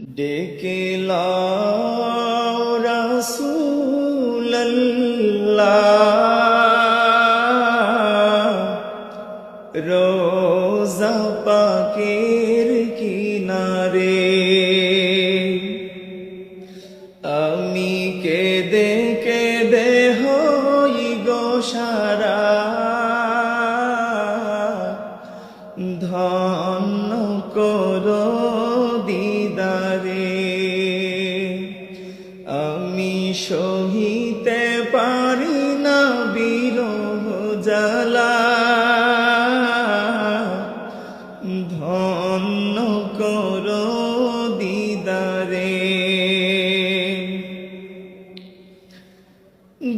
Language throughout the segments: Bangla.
ডেকে লাও করো দিদারে।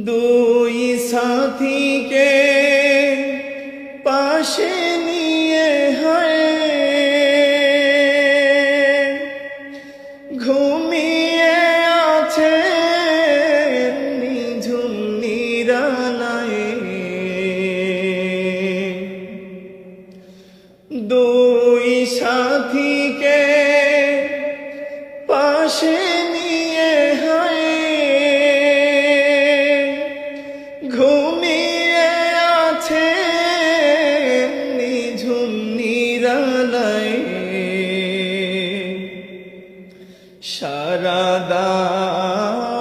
দুই সাথীকে পাশে নিয়ে হয়। ঘুমিয়ে আছে নিঝুম নিরালায় সাথীকে পাশে নিয়ে হয়। ঘুমিয়ে আছে নিঝুম নিরালায়। সারা দাও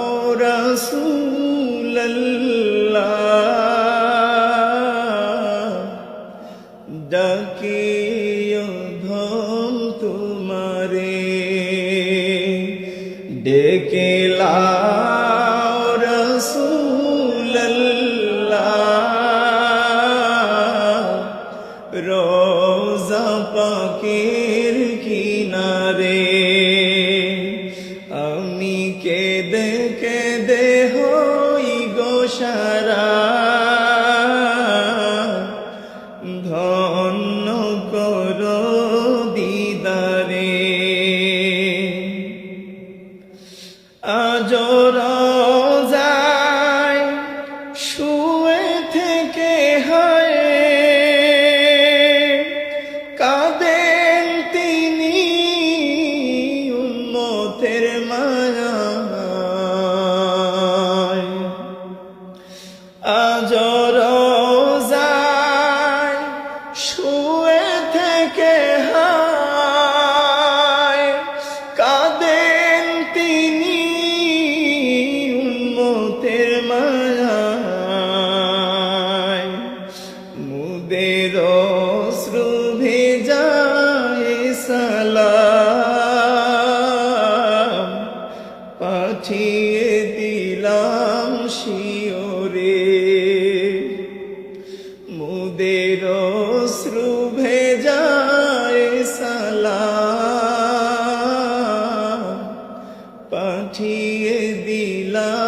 রোজা পাকের কিনারে আমি কেঁদে কেঁদে হই গো সারা। ধন্য করো আজ মুদের অশ্রু ভেজায় সালাম। পাঠিয়ে দিলাম শিওরে। মুদের অশ্রু ভেজায় সালাম। পাঠিয়ে দিলাম